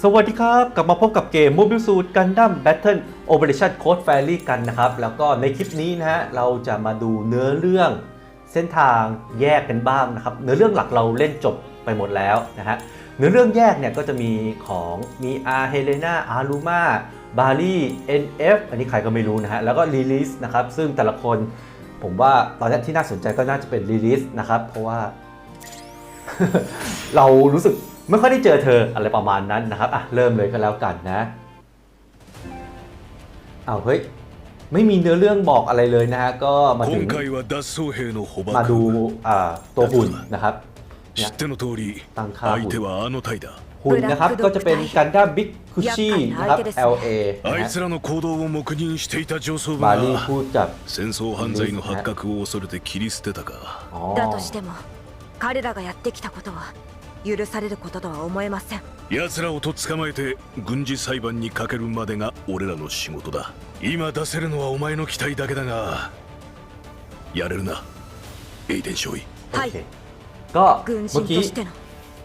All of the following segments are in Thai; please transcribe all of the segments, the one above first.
สวัสดีครับ กลับมาพบกับเกม Mobile Suit Gundam Battle Operation Code Fairy กันนะครับ แล้วก็ในคลิปนี้นะฮะเราจะมาดูเนื้อเรื่องเส้นทางแยกกันบ้างนะครับ เนื้อเรื่องหลักเราเล่นจบไปหมดแล้วนะฮะเนื้อเรื่องแยกเนี่ยก็จะมีของมีอาเฮเลนาอารูมาบาลี NF อันนี้ใครก็ไม่รู้นะฮะแล้วก็ลีลิสนะครับซึ่งแต่ละคนผมว่าตอนนี้ที่น่าสนใจก็น่าจะเป็นลีลิสนะครับเพราะว่า เรารู้สึก ไม่ค่อยได้เจอเธออะไรประมาณนั้นนะครับ อ่ะ เริ่มเลยก็แล้วกันนะเอาวเฮ้ย ไม่มีเนื้อเรื่องบอกอะไรเลยนะฮะ ก็มาถึง 今回は脱走兵の捕 มาดู 獲 อ่าตัวหุ่นนะครับ 知っての通り単価相手はあの隊だ หุ่นนะครับ ก็จะเป็นกันดั้มบิ๊กคุชชี่นะครับ LA あいนะฮะ つらの行動を黙認していた上層部 บาลี が พูดกับ 戦争犯罪の発覚を恐れて切り捨てたか อ๋อ だとしても彼らがやってきたことは 許されることとは思えません奴らをとっ捕まえて軍事裁判にかけるまでが俺らの仕事だ今出せるのはお前の期待だけだがやれるなエイデン少尉 โอ はい เคก็ 軍 เมื่อ 人 กี้ としての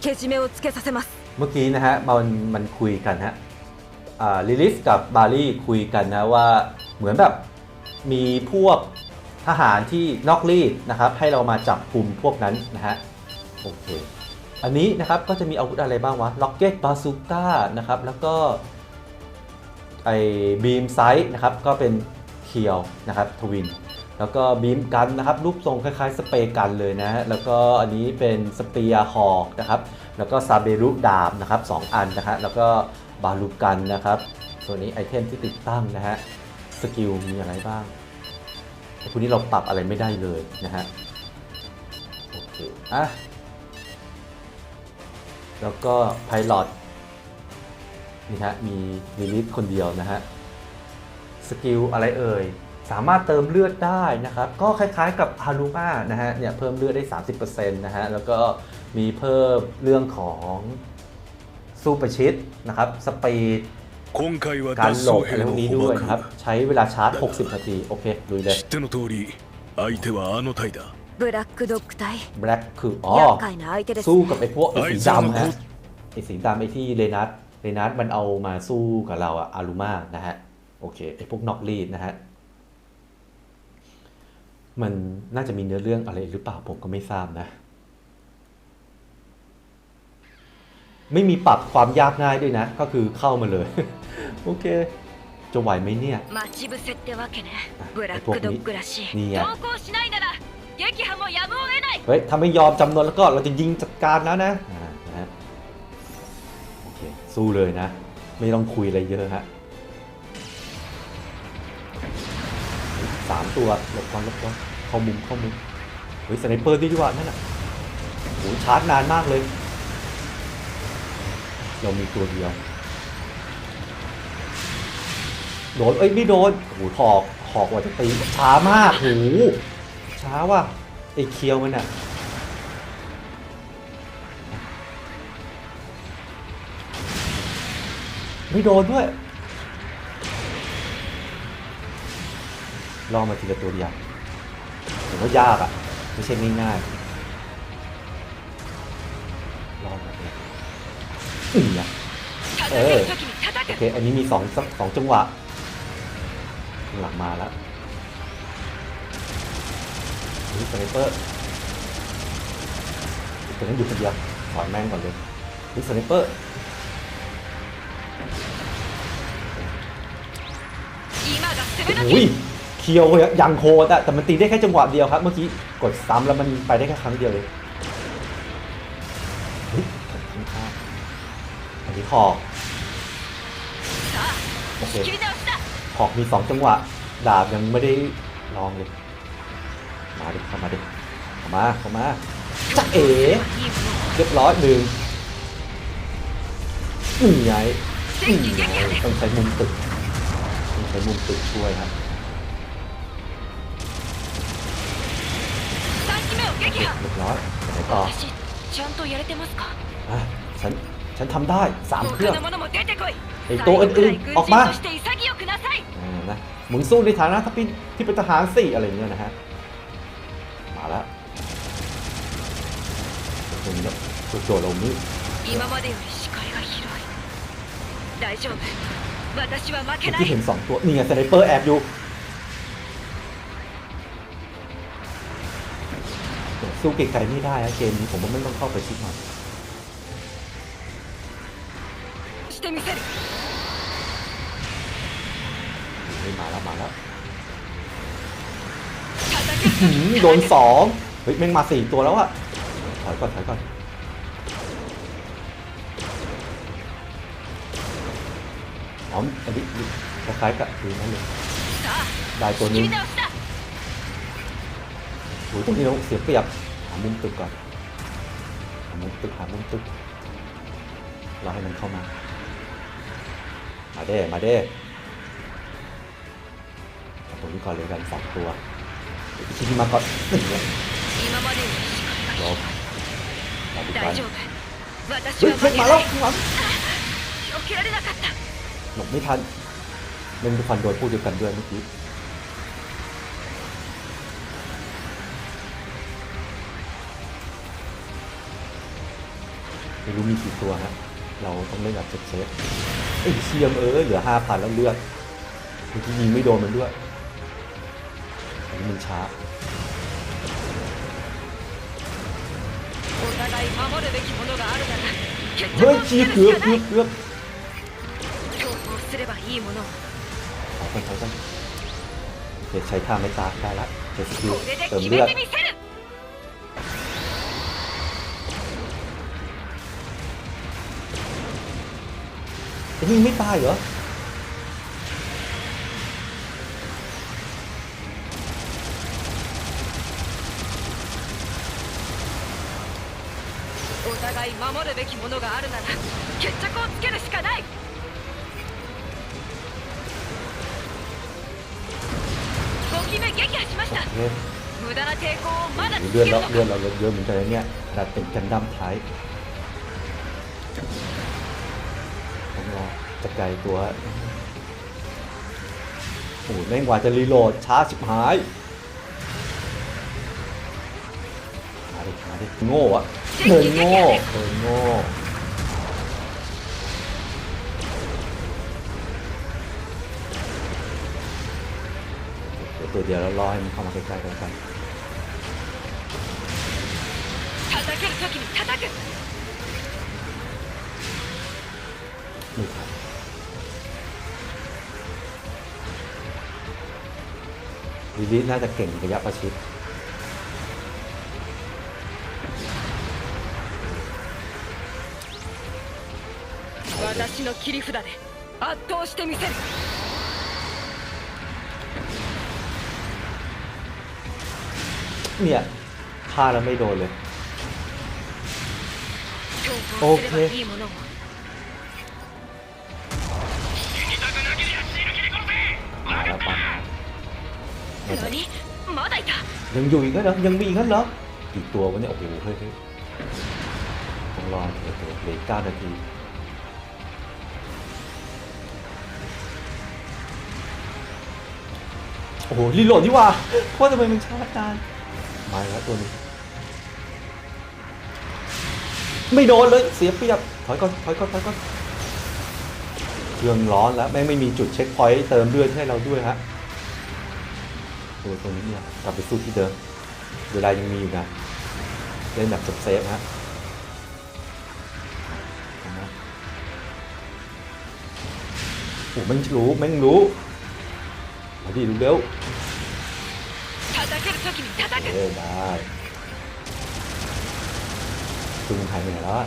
けじめをつけさせます เมื่อกี้นะฮะมันมันคุยกันฮะอ่าลิลิสกับบาลีคุยกันนะว่าเหมือนแบบมีพวกทหารที่นอกรีดนะครับ ให้เรามาจับกลุ่มพวกนั้นนะฮะโอเค อันนี้นะครับก็จะมีอาวุธอะไรบ้างวะล็อกเก็ตบาซูก้านะครับแล้วก็ไอ้บีมไซต์นะครับก็เป็นเคียวนะครับทวิน แล้วก็บีมกันนะครับรูปทรงคล้ายๆ สเปร์กันเลยนะฮะแล้วก็อันนี้เป็นสเปียร์ฮอกนะครับแล้วก็ซาเบรุดาบนะครับสองอันนะฮะแล้วก็บาลูกันนะครับส่วนนี้ไอเทมที่ติดตั้งนะฮะสกิลมีอะไรบ้างไอพวกนี้เราปรับอะไรไม่ได้เลยนะฮะโอเคอะ แล้วก็ Pilot นี่ฮะมีลิลิทคนเดียวนะฮะสกิลอะไรเอ่ย สามารถเติมเลือดได้นะครับ ก็คล้ายๆกับฮารุมานะฮะเนี่ยเพิ่มเลือดได้ 30%นะฮะแล้วก็มีเพิ่มเรื่องของซูเปอร์ชิดนะครับสปีดการหลบอะไรพวกนี้ด้วยนะครับ ใช้เวลาชาร์จ 60 นาที โอเคดูเลย 知っての通り相手はあの隊だブラックドッグ隊 แบล็คคืออ๋อ 厄介な相手です สู้ ね กับไอ้พวกไอ้สี ไอ้เจ้า ดำ มัน ฮะไอ้สีดำไอ้ที่เรนัสเรนัสมันเอามาสู้กับเราอะอารุมานะฮะ โอเค ไอ้พวกนอกรีดนะฮะ มันน่าจะมีเนื้อเรื่องอะไรหรือเปล่าผมก็ไม่ทราบนะ ไม่มีปรับความยากง่ายด้วยนะ ก็คือเข้ามาเลย โอเค จะไหวไหมเนี่ย 待ち伏せってわけねブラッ僕にクドッグらしいนี่ไง 投降しないなら เฮ้ยถ้าไม่ยอมจำนวนแล้วก็เราจะยิงจัดการแล้วนะนะฮะโอเคสู้เลยนะ ไม่ต้องคุยอะไรเยอะฮะสามตัวหลบก่อนหลบก่อนเข้ามุมเข้ามุมเฮ้ยสไนเปอร์ดีกว่านั่นน่ะโหชาร์จนานมากเลย เรามีตัวเดียวโดนเอ้ยไม่โดนโอ้โหหอกหอกว่าจะตีช้ามากโห ช้าว่ะไอ้เคียวมันอะไม่โดนด้วย ลองมาทีละตัวเดียวถือว่ายากอะไม่ใช่ง่ายๆลองมาเลยอือเออโอเค อันนี้มีสองสองจังหวะ หลังมาแล้ว มีสไนเปอร์ตัวนั้นอยู่คนเดียวถอยแม่งก่อนเลยมีสไนเปอร์อุ้ยเคียวยังโคตะแต่มันตีได้แค่จังหวะเดียวครับ เมื่อกี้กดซ้ำแล้วมันไปได้แค่ครั้งเดียวเลยอันนี้ขอโอเคขอกมีสองจังหวะ ดาบยังไม่ได้ลองเลย มาดิเข้ามาดิเข้ามาเข้ามาจะเอ๋เรียบร้อยหนึ่งหนึ่งใหญ่หนึ่งใหญ่ต้องใช้มุมตึกต้องใช้มุมตึกช่วยครับเรียบร้อยไปต่อฉันฉันทำได้สามเครื่องไอตัวอื่นๆออกมานะมึงสู้ในฐานะที่เป็นทหารสี่อะไรเงี้ยนะฮะ ตรงนี้ตัวโจเรามืด 今までより視界が広い 大丈夫私は負け เมื่อ な กี้ い เห็นสองตัว นี่ไงสไนเปอร์แอบอยู่สู้ไกลๆไม่ได้นะเกมนี้ผมว่าไม่ต้องเข้าไปชิดมัน してみせる เฮ้ยมาแล้วมาแล้ว 叩け หืมโดนสองเฮ้ยแม่งมาสี่ตัวแล้วอะถอย ก่อนถอยก่อนอ๋ออันนี้คล้ายๆกับคือนั่นเลยได้ตัวนี้โอ้ยตรงนี้เราเสียเปรียบหามุมตึกก่อนหามุมตึกหามุมตึกเราให้มันเข้ามา มาเด้ มาเด้ตรงนี้ก่อนเลยกันสองตัวที่มาก่อนรอ 大 ว่า 丈夫私 เฮ้ย は負 เฮ้ย け มา な แล้ว い ข้างหลัง 避けられなかった หลบไม่ทันเล่นทุกคนโดนพูดเดียวกันด้วยเมื่อกี้ไม่รู้มีกี่ตัวฮะ เราต้องเล่นแบบเซฟๆเอ้ยเชียมเออเหลือห้าพันแล้วเลือดเมื่อกี้ยิงไม่โดนมันด้วยอันนี้มันช้า 守るべきものがあるなら決着 เฮ้ย をつ ชี้ け เกื る อบ しか เกื な อย บเกือบ 強行すればいいものを ถอยกันถอยกันเดี๋ยวใช้ท่าไม่ตาได้ละเดี๋ยวสกิล これで เติม 決 เลื め อด てみせる ยิงไม่ตายเหรอ お互い守るべきものがあるなら決着をつけるしかない5機目撃破しました โอเค 無駄な抵抗をまだ続 เลือ け ด る เรา の เลือด か เราเยอะเหมือนกันนะเนี่ยขนาดเป็นกันดั้มท้ายต้องรอจะไกลตัวโอ้โหแม่งกว่าจะรีโหลดช้าชิบหาย ดิ ขาดิ โง่อะเดิโง่เดิโง่ ตัวเดียวแล้วรอให้มันเข้ามาใกล้ๆกันก่อนลิลิน่าจะเก่งระยะประชิด 私の切り札で圧倒してみせる เนี่ยฆ่าแล้วไม่โดนเลย 強行すればいいものを มาแล้วปังเนี่ย 何まだいた ยังอยู่อีกงั้นเหรอ ยังมีอีกงั้นเหรอ กี่ตัววะเนี่ย โอ้โห เฮ้ยเฮ้ยต้องรอเดี๋ยวเดี๋ยวเหลืออกเก้านาที อ้โหรีโหลดนี่ว่าเพราะทำไมมันช้านานมาแล้วตัวนี้ ไม่โดนเลยเสียเปรียบถอยก่อนถอยก่อนถอยก่อนเครื่องร้อนแล้วแม่งไม่มีจุดเช็คพอยต์เติมเลือดให้เราด้วยฮะตัวตรงนี้เนี่ยกลับไปสู้ที่เดิมเวลายังมีอยู่นะเล่นแบบเซฟฮะโอ้แม่งรู้แม่งรู้ มาดิเร็วเร็ยได้คุณหายเหนื่อยแล้ว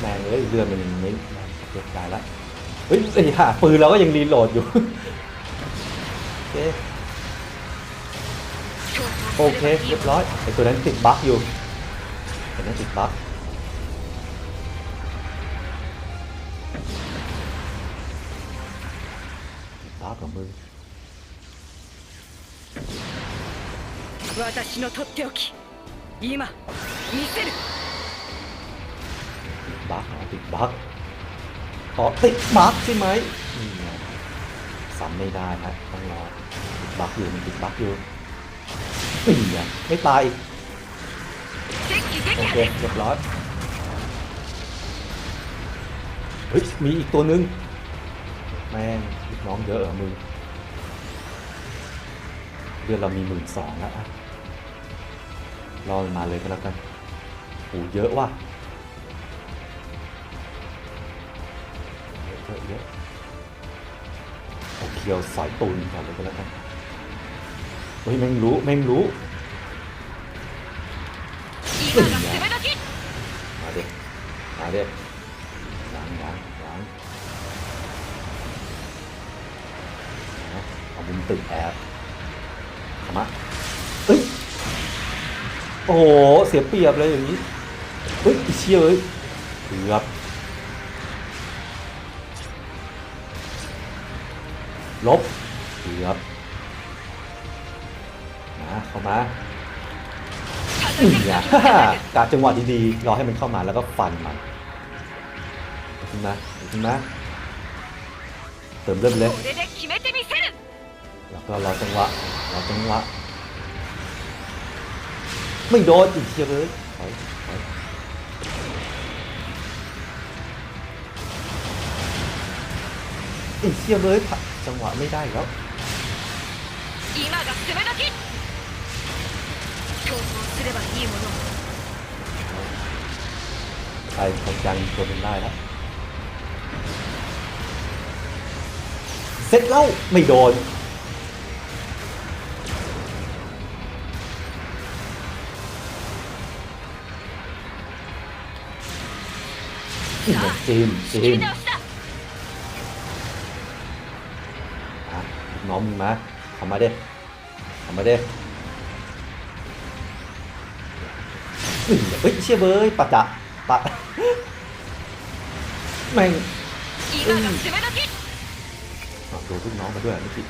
แมงเลยเรือมันไม่เกิดการละเฮ้ยไอ้ห่าปืนเราก็ยังรีโหลดอยู่ โอเคโอเคเรียบร้อยไอ้ตัวนั้นติดบั๊กอยู่ตัวนั้นติดบั๊กติดบั๊กกับมือ 私のとっておき今見せる บั๊กเหรอติดบั๊กอ๋อติดบั๊กใช่ไหมนี่ไงซ้ำไม่ได้ฮะต้องรอติดบั๊กอยู่มันติดบั๊กอยู่นี่ไงไม่ตายอีก โอเคเรียบร้อยเฮ้ยมีอีกตัวหนึงแ ม่งน้องเยอะเหรอมึงเดือนเรามีหมื่นสองแล้วอะรอมาเลยก็แล้วกันโอ้เยอะว่ะเยอะเยอะโอเคียวสอยตูนก่อนเลยก็แล้วกันเฮ้ยแม่งรู้แม่งรู้มาเด็กมาเด็ก ตึกแอบเข้ามาเอ้ย โอ้โห เสียเปรียบเลยอย่างนี้เฮ้ยเชี่ยเอ้ยเกือบลบเกือบมาเข้ามาอืมเนี่ยกาจังหวะดีๆรอให้มันเข้ามาแล้วก็ฟันมันขึ้นมาขึ้นมาเติมเริ่มเลย ก็รอจังหวะรอจังหวะ ไม่โดนอีกเชียเลยถอยถอยอีกเชียเลยจังหวะไม่ได้แล้ว 今が攻め時逃走すればいいものを ใช่เขาจังตัวเป็นได้แล้ว เสร็จแล้วไม่โดน จิ้มจิ้มน้องมึงมาทำมาเด้ทำมาเด้เฮ้ยเชี่ยเบ้ยปัจอะปัดแม่งดูทุกน้องมาด้วยไม่ผิ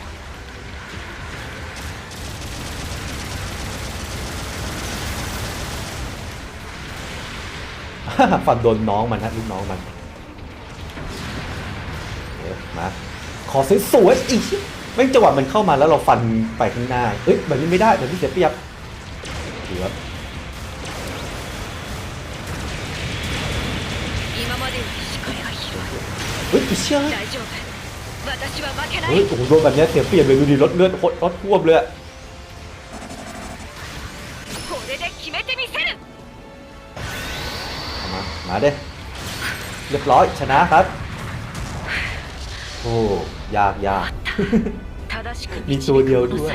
ฟันโดนน้องมันฮะลูกน้องมันมาขอสวยอีกแม่งจังหวะมันเข้ามาแล้วเราฟันไปข้างหน้าเอ้ยแบบนี้ไม่ได้แบบนี้เสียเปรียบเถือเฮ้ยเชื่อเฮ้ยโอ้โหโดนแบบนี้เสียเปรียบเลยดูดิรถเลือดรถท่วมเลยอะ มาเด้เรียบร้อยชนะครับ โอ้ยากยากมีตัวเดียวด้วย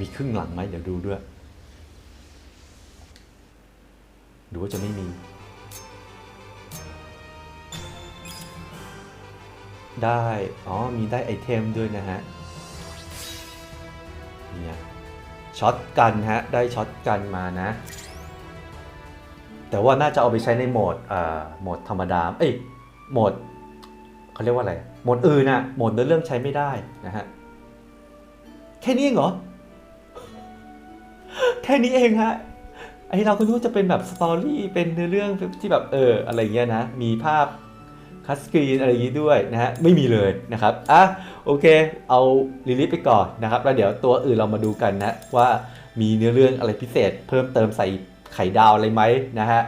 มีครึ่งหลังไหมเดี๋ยวดูด้วยดูว่าจะไม่มี ได้ อ๋อ มีได้ไอเทมด้วยนะฮะ เนี่ยช็อตกันฮะ ได้ช็อตกันมานะ แต่ว่าน่าจะเอาไปใช้ในโหมดอ่าโหมดธรรมดา เอ้ยโหมดเขาเรียกว่าอะไร โหมดอื่นน่ะโหมดเนื้อเรื่องใช้ไม่ได้นะฮะ แค่นี้เองเหรอ แค่นี้เองฮะไอเราก็รู้ว่าจะเป็นแบบสตอรี่เป็นเนื้อเรื่องที่แบบเอออะไรเงี้ยนะ มีภาพ คัสสกรีนอะไรอย่างงี้ด้วยนะฮะไม่มีเลยนะครับอะโอเค เอาลิลิทไปก่อนนะครับแล้วเดี๋ยวตัวอื่นเรามาดูกันนะว่ามีเนื้อเรื่องอะไรพิเศษ เพิ่มเติมใส่ไข่ดาวอะไรไหมนะฮะ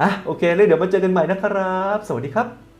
อะโอเคเลยเดี๋ยวมาเจอกันใหม่นะครับ สวัสดีครับ